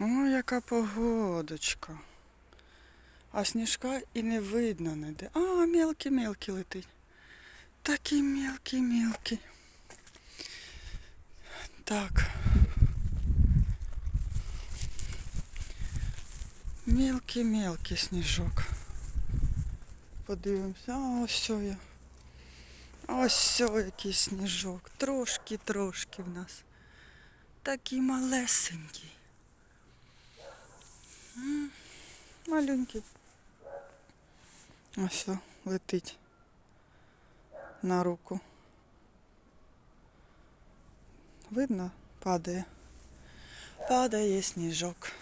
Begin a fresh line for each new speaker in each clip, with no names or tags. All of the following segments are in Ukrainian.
Ой, яка погодочка. А сніжка і не видно ніде. А, мелкий-мелкий летить. Такий мелкий-мелкий. Так. Мелкий-мелкий сніжок. Подивимося. Ось я. Ось який сніжок. Трошки-трошки в нас. Такий малесенький. Маленький. Ось о, летить на руку. Видно, падає. Падає сніжок.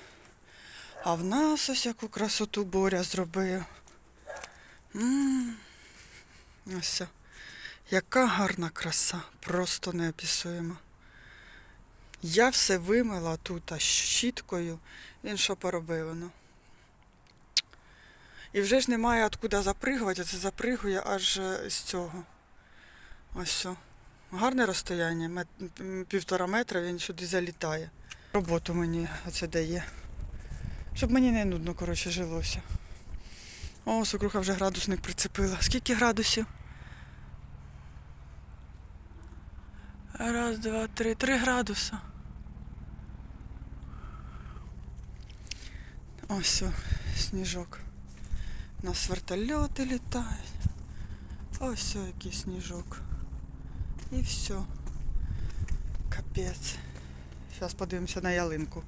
А в нас ось яку красоту Боря зробив. М, Ось. Яка гарна краса, просто неописуємо. Я все вимила тут щіткою. Він що поробив воно. І вже ж немає откуда запригувати, а це запригує аж е, з цього. Ось все. Гарне розстояння, півтора метра він сюди залітає. Роботу мені оце дає. Щоб мені не нудно, коротше, жилося. О, сокруха вже градусник прицепила. Скільки градусів? Раз, два, три. Три градуса. Ось сніжок. У нас вертольоти літають. Ось який сніжок. І все. Капець. Зараз подивимося на ялинку.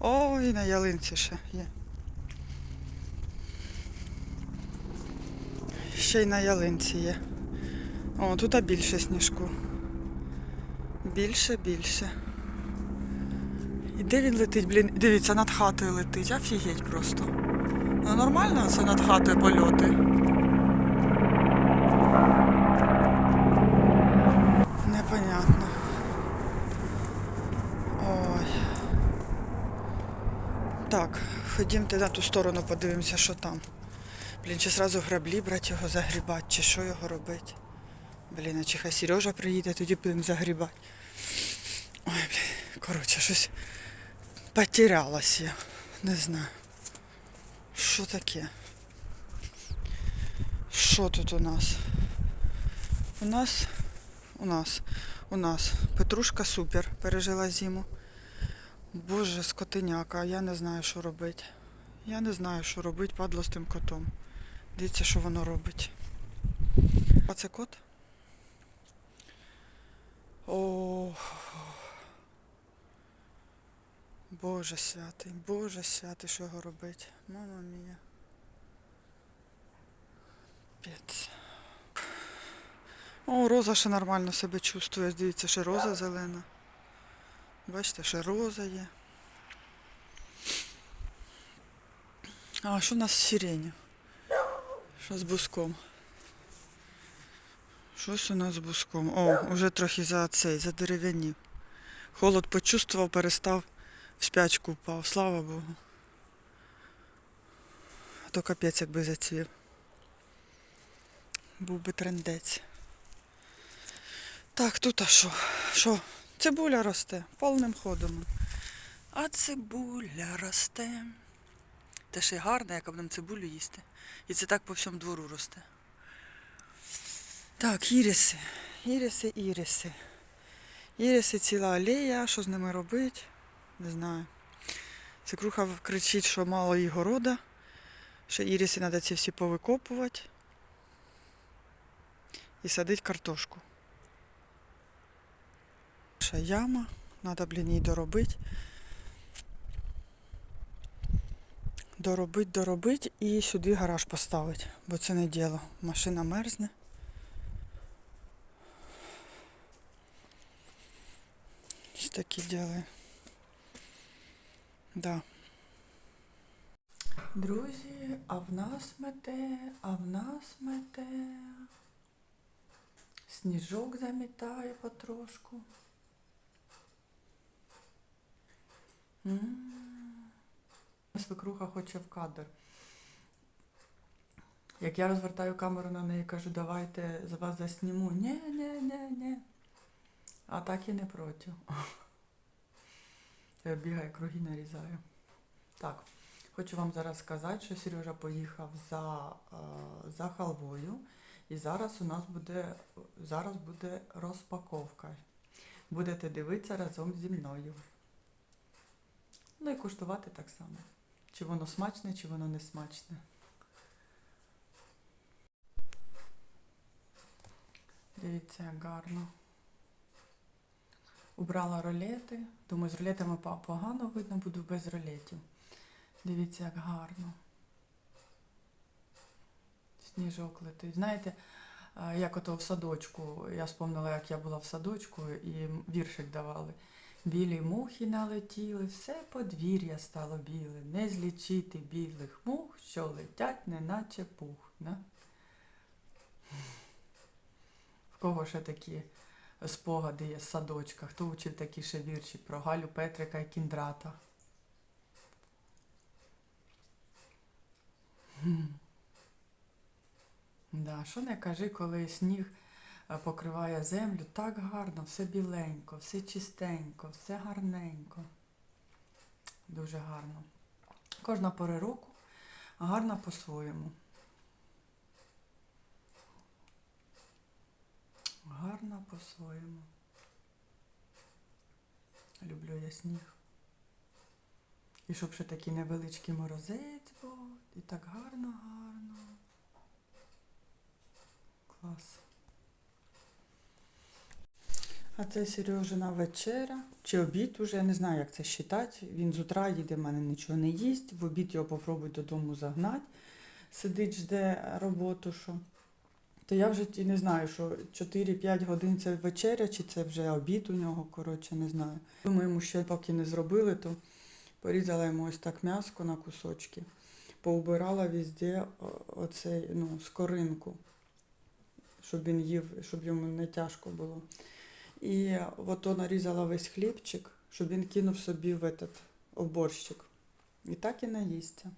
Ой, на ялинці ще є. Ще й на ялинці є. О, тут більше сніжку. Більше, більше. Де він летить, блін? Дивіться, над хатою летить. Офігеть просто. Ну нормально це над хатою польоти. Непонятно. Ой. Так, ходімте на ту сторону, подивимося, що там. Блін, чи зразу граблі брати його загрібати, чи що його робити. Блін, а чи хай Сережа приїде, тоді будемо загрібати. Ой, блін, коротше, щось потерялась я. Не знаю. Що таке? Що тут у нас? У нас, у нас, у нас Петрушка супер пережила зиму. Боже, скотиняка, я не знаю, що робити. Я не знаю, що робити, падло з тим котом. Дивіться, що воно робить. А це кот? О. Боже святий, Боже святий, що його робить? Мама мія. Пець. О, роза ще нормально себе чувствує. Дивіться, ще роза зелена. Бачите, ще роза є. А що в нас з сиренью? Що з буском? Щось у нас з буском. О, уже трохи за цей, за дерев'янів. Холод почувствував, перестав, в спячку впав. Слава Богу. А то капець якби зацвів. Був би трендець. Так, тут а що? Що? Цибуля росте повним ходом. А цибуля росте. Те ще й гарне, як будемо цибулю їсти. І це так по всьому двору росте. Так, іриси. Іриси, іриси. Іриси ціла алея, що з ними робити? Не знаю. Свекруха кричить, що мало їй города. Що іриси треба ці всі повикопувати. І садити картошку. Ще яма. Треба, блін, її доробити. Доробити, доробити і сюди гараж поставити, бо це не діло. Машина мерзне. Ось такі діли. Да. Друзі, а в нас мете, а в нас мете. Сніжок замітає потрошку. М. Свекруха хоче в кадр. Як я розвертаю камеру на неї, кажу, давайте за вас засніму. Ні, ні, ні, ні. А так і не проти. Я бігаю, круги нарізаю. Так, хочу вам зараз сказати, що Сережа поїхав за, е, за халвою. І зараз у нас буде, зараз буде розпаковка. Будете дивитися разом зі мною. Ну і куштувати так само. Чи воно смачне, чи воно не смачне. Дивіться, як гарно. Убрала ролети. Думаю, з ролетами погано видно, буду без ролетів. Дивіться, як гарно. Сніжок летить. Знаєте, як ото в садочку, я спомнила, як я була в садочку і віршик давали. Білі мухи налетіли, все подвір'я стало біле, не злічити білих мух, що летять, неначе пух. Да? В кого ще такі спогади є з садочка? Хто учив такий ще віршик про Галю, Петрика і Кіндрата? Да, що не кажи, коли сніг е, покриває землю, так гарно, все біленько, все чистенько, все гарненько. Дуже гарно. Кожна пора року гарна по-своєму. Гарна по-своєму. Люблю я сніг. І щоб ще такий невеличкий морозець був, і так гарно, гарно. Клас. А це Сережина вечеря. Чи обід уже, я не знаю, як це вважати. Він з утра їде, в мене нічого не їсть. В обід його попробуй додому загнати. Сидить, жде роботу, що. То я вже не знаю, що 4-5 годин це вечеря, чи це вже обід у нього, коротше, не знаю. Ми йому ще поки не зробили, то порізала йому ось так м'яско на кусочки, поубирала везде о- оцей, ну, скоринку, щоб він їв, щоб йому не тяжко було. І ото нарізала весь хлібчик, щоб він кинув собі в этот в борщик. І так і наїсться.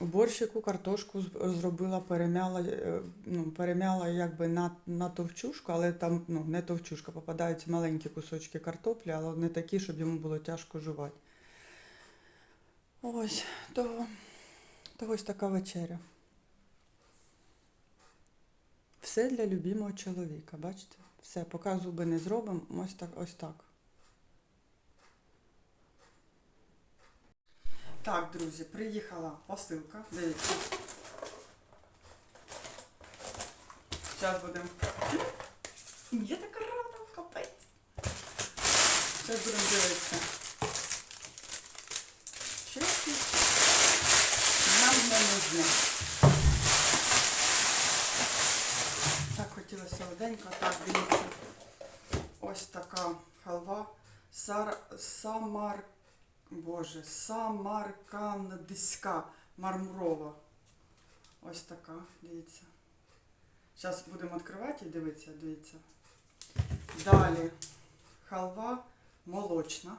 У борщику картошку зробила, перемяла, е, ну, перемяла якби на, на товчушку, але там ну, не товчушка, попадаються маленькі кусочки картоплі, але не такі, щоб йому було тяжко жувати. Ось, то, то ось така вечеря. Все для любимого чоловіка, бачите? Все, поки зуби не зробимо, ось так, ось так. Так, друзі, приїхала посилка. Дивіться. Зараз будемо. Я така рада, капець. Зараз будемо дивитися. Чесно, нам не нужно. Так хотіла солоденько, так, дивіться. Ось така халва. Сар... Самар... Боже, самаркандська мармурова. Ось така, дивіться. Зараз будемо відкривати і дивитися, дивіться. Далі халва молочна.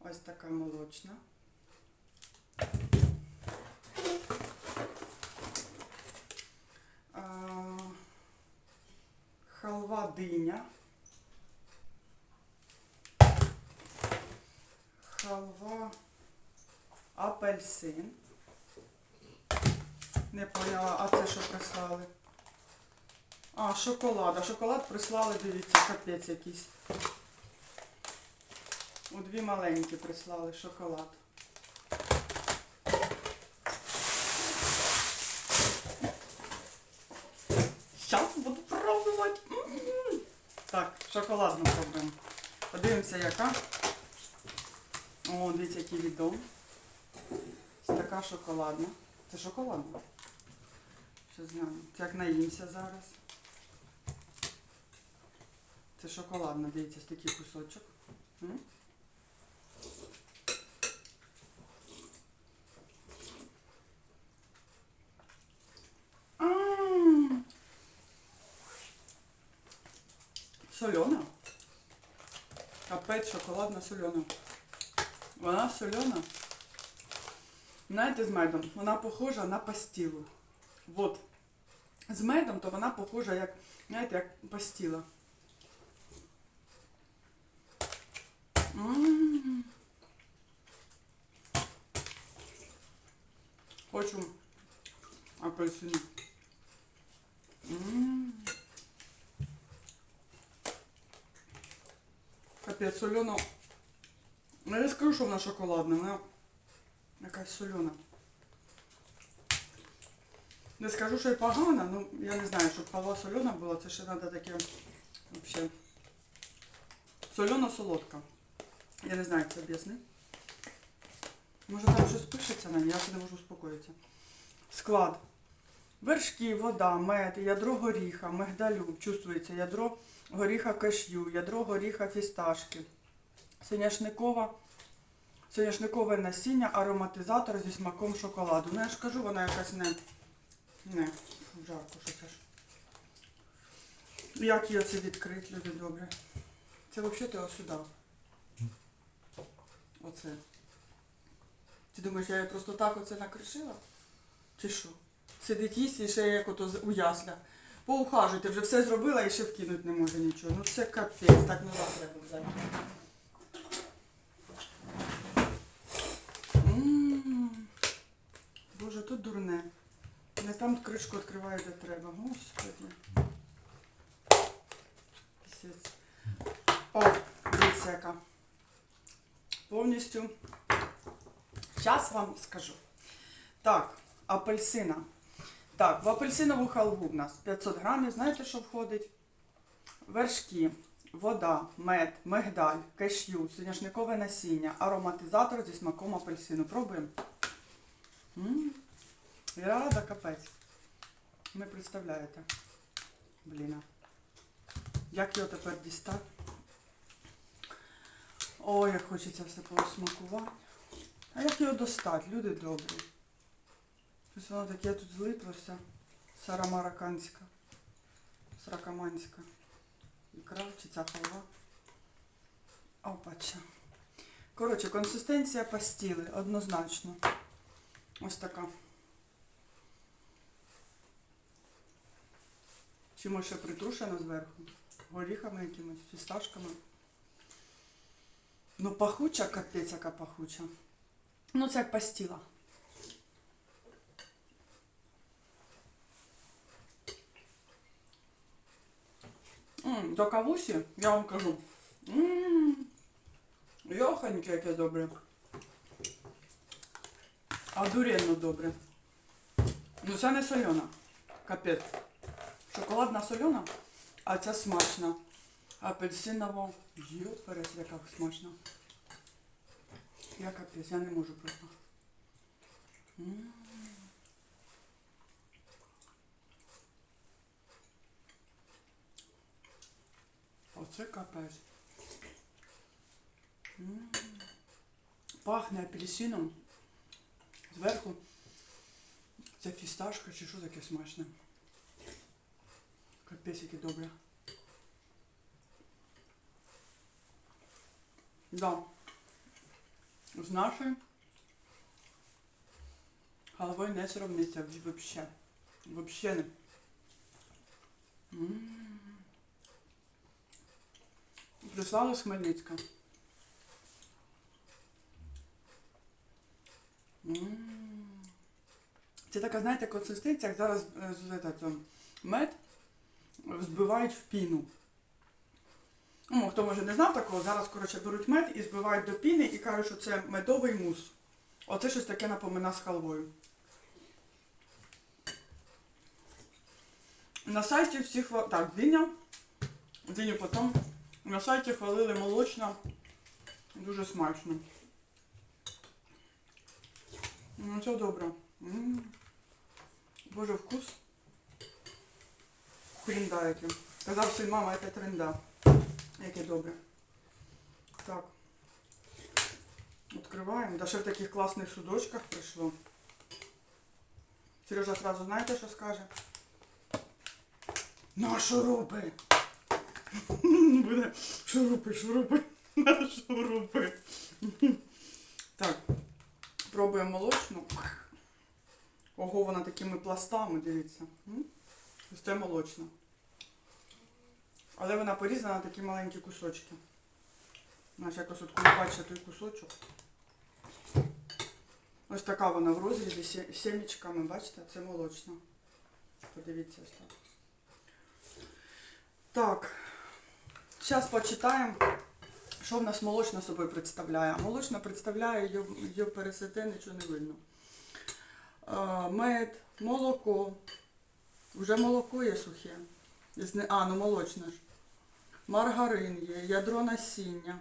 Ось така молочна. Халва диня. Халва апельсин. Не поняла, а це що прислали? А, шоколад. А шоколад прислали, дивіться, капець якийсь. У дві маленькі прислали шоколад. Зараз буду пробувати. Так, шоколадну пробуємо. Подивимося, яка. О, дивіться, який відом. Така шоколадна. Це шоколадна. Що знаю. Як наїмся зараз. Це шоколадна, дивіться, такий кусочок. М? Солена. Капець шоколадна солена. Вона солена. Знаєте, з медом, вона похожа на пастілу. От. З медом, то вона похожа, як, знаєте, як пастіла. Хочу апельсину. Капець, солено. Ну, не скажу, що вона шоколадна, вона якась солена. Не скажу, що і погана, ну я не знаю, щоб халва солена була, це ще треба таке взагалі. Солено-солодка. Я не знаю, як це об'яснити. Може там щось пишеться на ній, я не можу успокоїтися. Склад. Вершки, вода, мед, ядро горіха, мигдалю, чувствується ядро горіха кашю, ядро горіха фісташки, соняшникова, соняшникове насіння, ароматизатор зі смаком шоколаду. Ну я ж кажу, вона якась не, не жарко, що це ж. Як її оце відкрити, люди добре. Це взагалі ось сюди. Оце. Ти думаєш, я її просто так оце накришила? Чи що? Сидить їсть і ще як ото у яслях. Поухажуйте, вже все зробила і ще вкинути не може нічого. Ну це капець, так не треба взяти. М. Боже, тут дурне. Не там кришку відкриваю, де треба. Господи. О, дивіться. Повністю. Зараз вам скажу. Так, апельсина. Так, в апельсинову халву в нас 500 грамів. Знаєте, що входить? Вершки, вода, мед, мигдаль, кешю, соняшникове насіння, ароматизатор зі смаком апельсину. Пробуємо. Рада капець. Не представляєте. Блін. Як його тепер дістати? Ой, як хочеться все посмакувати. А як його достати, люди добрі? Щось воно таке тут злиплося. Сарамараканська. Сракаманська. Ікра чи ця халва. Опача. Коротше, консистенція пастіли однозначно. Ось така. Чимось ще притрушена зверху. Горіхами якимось, фісташками. Ну, пахуча, капець, яка пахуча. Ну, це як пастіла. М, До кавусі, я вам кажу. М, Йоханьке, яке добре. Одуренно добре. Ну це не сольона. Капець. Шоколадна сольона, а ця смачна. Апельсиново. Йоперець, яка смачна. Я капець, я не можу просто. Оце капець. Пахне апельсином. Зверху це фісташка чи що таке смачне. Капець, яке добре. Да. З нашою головою не сравниться вообще. Вообще не. М. Прислали з Хмельницька. М. Це така, знаєте, консистенція, як зараз е, з- этот, ем, мед збивають в піну. Ну, хто може не знав такого, зараз, коротше, беруть мед і збивають до піни і кажуть, що це медовий мус. Оце щось таке напомина з халвою. На сайті всі хвалили. Так, диня. Диню потім. На сайті хвалили молочна. Дуже смачно. Ну, це добре. М. Боже, вкус. Хрінда який. Казав син, мама, це тренда. Яке добре. Так. Відкриваємо. Да ще в таких класних судочках прийшло. Сережа сразу знаєте, що скаже? На шурупи! Буде шурупи, шурупи, на шурупи. Так. Пробуємо молочну. Ого, вона такими пластами, дивіться. Ось це молочна. Але вона порізана на такі маленькі кусочки. Знаєш, якось от бачите той кусочок. Ось така вона в розрізі сі- сімечками, бачите, це молочна. Подивіться ось так. Так, зараз почитаємо, що в нас молочна собою представляє. Молочна представляє, її пересете, нічого не видно. Е, Мед, молоко. Вже молоко є сухе. А, ну молочне ж. Маргарин є, ядро насіння,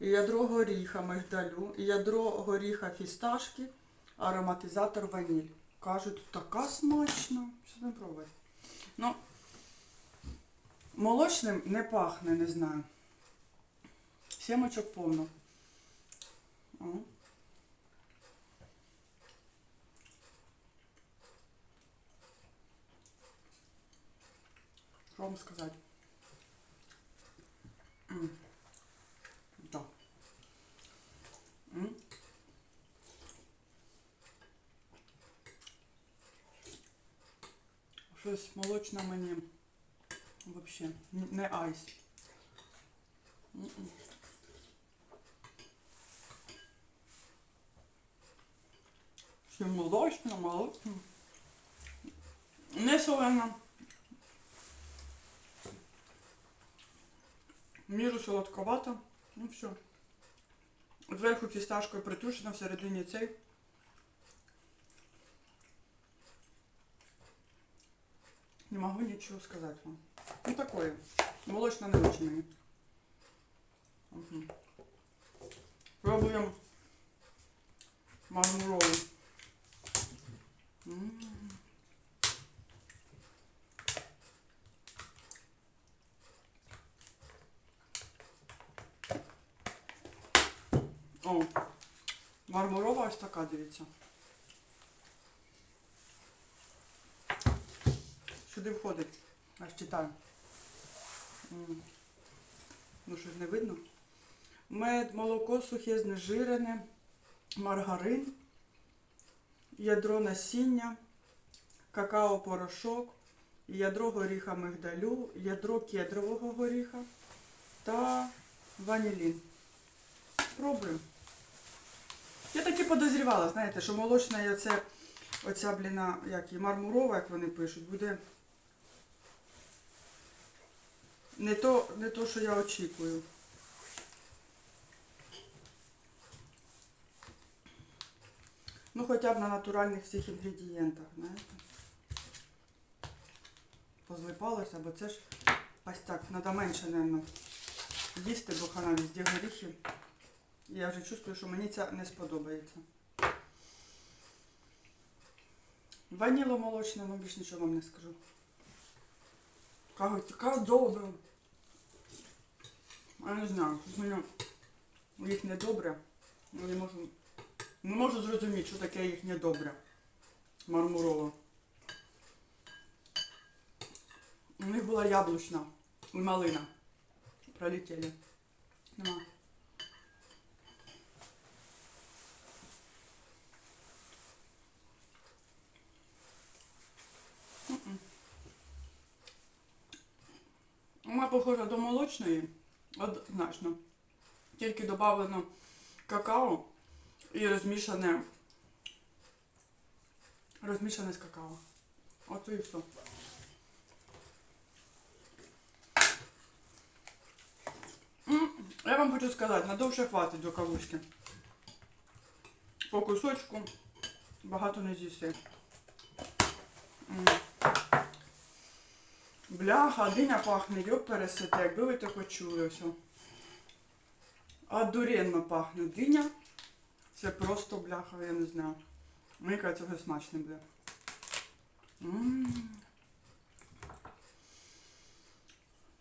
ядро горіха мигдалю, ядро горіха фісташки, ароматизатор ваніль. Кажуть, така смачна. Що не пробувати? Ну, молочним не пахне, не знаю. Сімочок повно. Що вам сказати? М. Да. М. Щось молочне мені взагалі не айс. М-м. Ще молочне, молочне. Не солено. Міру солодковато. Ну все. Зверху фісташкою притушено, всередині цей. Не могу ничего сказать вам. Ну такое. Молочно не очень мені. Угу. Пробуємо мармурову. М. О, мармурова ось така, дивіться. Сюди входить. Аж читаю. Ну, щось не видно. Мед, молоко сухе, знежирене, маргарин, ядро насіння, какао-порошок, ядро горіха мигдалю, ядро кедрового горіха та ванілін. Пробуємо. Я таки подозрівала, знаєте, що молочна і оце, оця, бліна, як і мармурова, як вони пишуть, буде не то, не то, що я очікую. Ну, хоча б на натуральних всіх інгредієнтах, знаєте. Позлипалося, бо це ж ось так, треба менше, мабуть, їсти, бо хана везде горіхи. Я вже чувствую, що мені це не сподобається. Ваніло молочне, ну більш нічого вам не скажу. Кажуть, така добра. Я не знаю, щось мені їхнє добре. Ну, не можу, не можу зрозуміти, що таке їхнє добре. Мармурова. У них була яблучна і малина. Пролетіли. Нема. Вона похожа до молочної, однозначно. Тільки додавлено какао і розмішане. Розмішане з какао. От і все. Я вам хочу сказати, надовше хватить до кавушки. По кусочку багато не з'їси. М. Бляха, диня пахне, йоп якби ви так почули все. Адуренно пахне диня. Це просто бляха, я не знаю. Мені кажеться, вже смачне буде. М.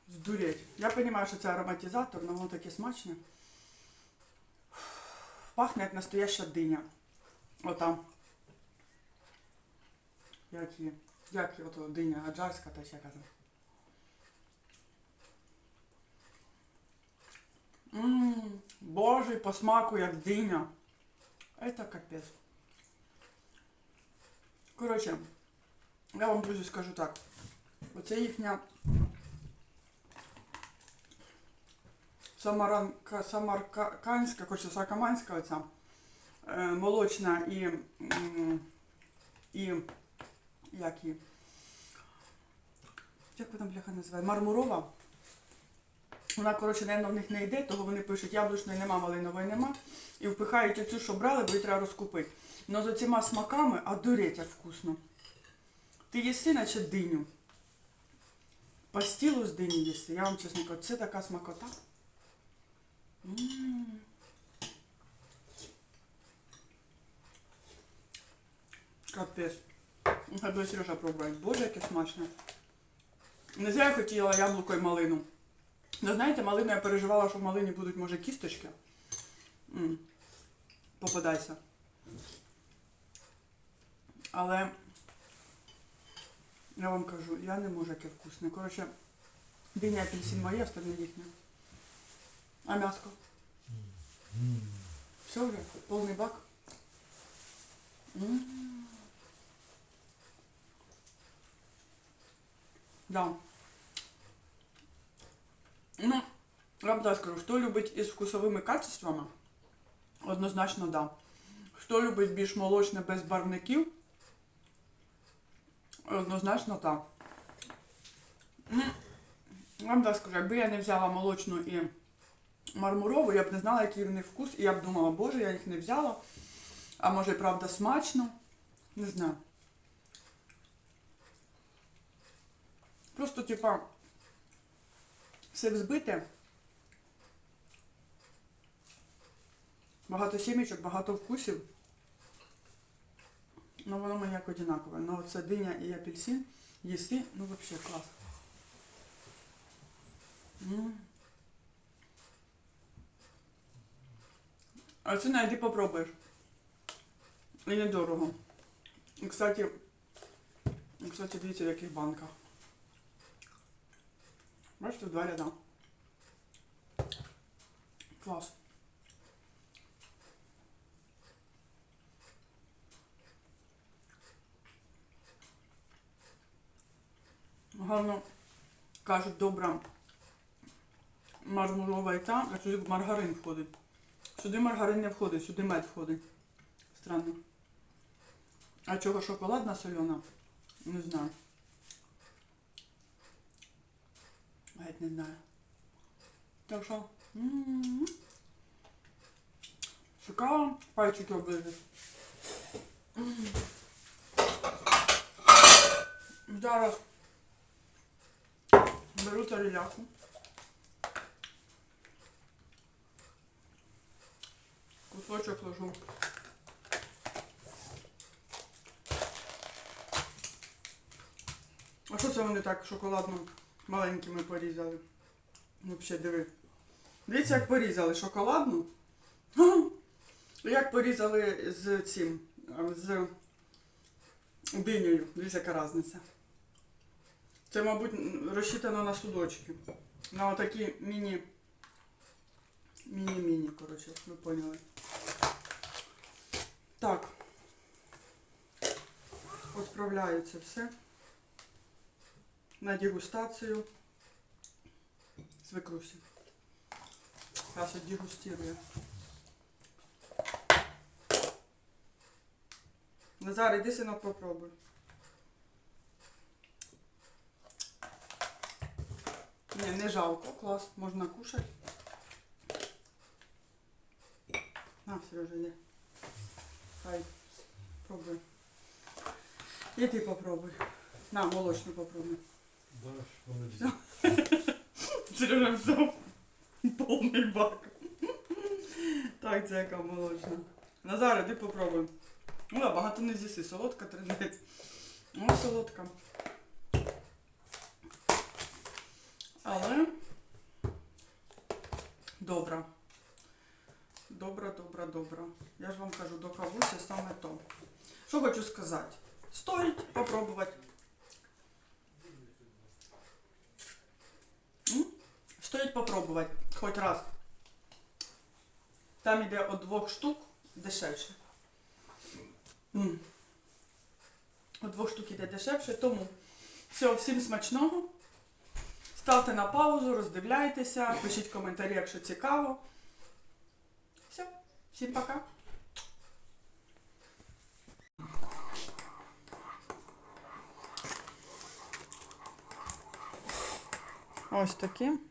Здуріть. Я розумію, що це ароматизатор, але воно таке смачне. Пахне як настояща диня. Отам. Як її? Як її ото диня аджарська та ще казав. Ммм, боже, по смаку як диня. Это капець. Коротше, я вам, друзі, скажу так. Оце їхня Самаранка, Самарканська, коротше, Сакаманська оця. е, молочна і, і як її? Як вона бляха називає? Мармурова. Вона, коротше, напевно, в них не йде, того вони пишуть, яблучної нема, малинової нема. І впихають оцю, що брали, бо її треба розкупити. Ну з оціма смаками, а дуреть як вкусно. Ти їси, наче диню. Пастілу з дині їси. Я вам чесно кажу, це така смакота. М. Капець. Хай Сережа пробувати. Боже, яке смачне. Не зря я хотіла яблуко і малину. Ну, знаєте, малину я переживала, що в малині будуть, може, кісточки. М. Попадайся. Але я вам кажу, я не можу, яке вкусне. Коротше, диня апельсин моє, остальне їхнє. А м'яско? Все вже? Повний бак? М. Да. Ну, я вам так скажу, хто любить із вкусовими качествами, однозначно да. Хто любить більш молочне без барвників, однозначно так. Ну, вам так скажу, якби я не взяла молочну і мармурову, я б не знала, який в них вкус, і я б думала, боже, я їх не взяла. А може правда смачно. Не знаю. Просто, типа, все взбите. Багато сімічок, багато вкусів. Ну воно мені як одинакове. Ну це диня і апельсин. Їсти, ну взагалі клас. М. А це найди попробуєш. І недорого. І, кстати, кстати, дивіться, в яких банках. Бачите, два ряда. Клас. Гарно, кажуть, добра мармурова і та, а сюди маргарин входить. Сюди маргарин не входить, сюди мед входить. Странно. А чого шоколадна сольона? Не знаю. Геть не знаю. Так що. Шукала пальчики облизати. Зараз беру таріляку. Кусочок ложу. А що це вони так шоколадно маленькими порізали? Взагалі, диви. Дивіться, як порізали шоколадну. Як порізали з цим, з динею. Дивіться, яка різниця. Це, мабуть, розчитано на судочки. На отакі міні. Міні-міні, коротше, ви поняли. Так. Це все на дегустацію свекрусі. Зараз дегустирую. Назар, іди синок попробуй. Ні, не жалко, клас, можна кушати. На, Сережа, йди. Хай, пробуй. І ти попробуй. На, молочну попробуй. Сережа взяв повний бак. Так, це яка молочна. Назар, іди попробуй. Ну, да, багато не з'їси, солодка тринець. Ну, солодка. Але добра. Добра, добра, добра. Я ж вам кажу, до кавусі саме то. Що хочу сказати? Стоїть попробувати. Стоит попробовать хоть раз. Там йде от двох штук дешевше. М. От двох штук іде дешевше, тому все, всім смачного. Ставте на паузу, роздивляйтеся, пишіть коментарі, якщо цікаво. Все, всім пока. Ось такі.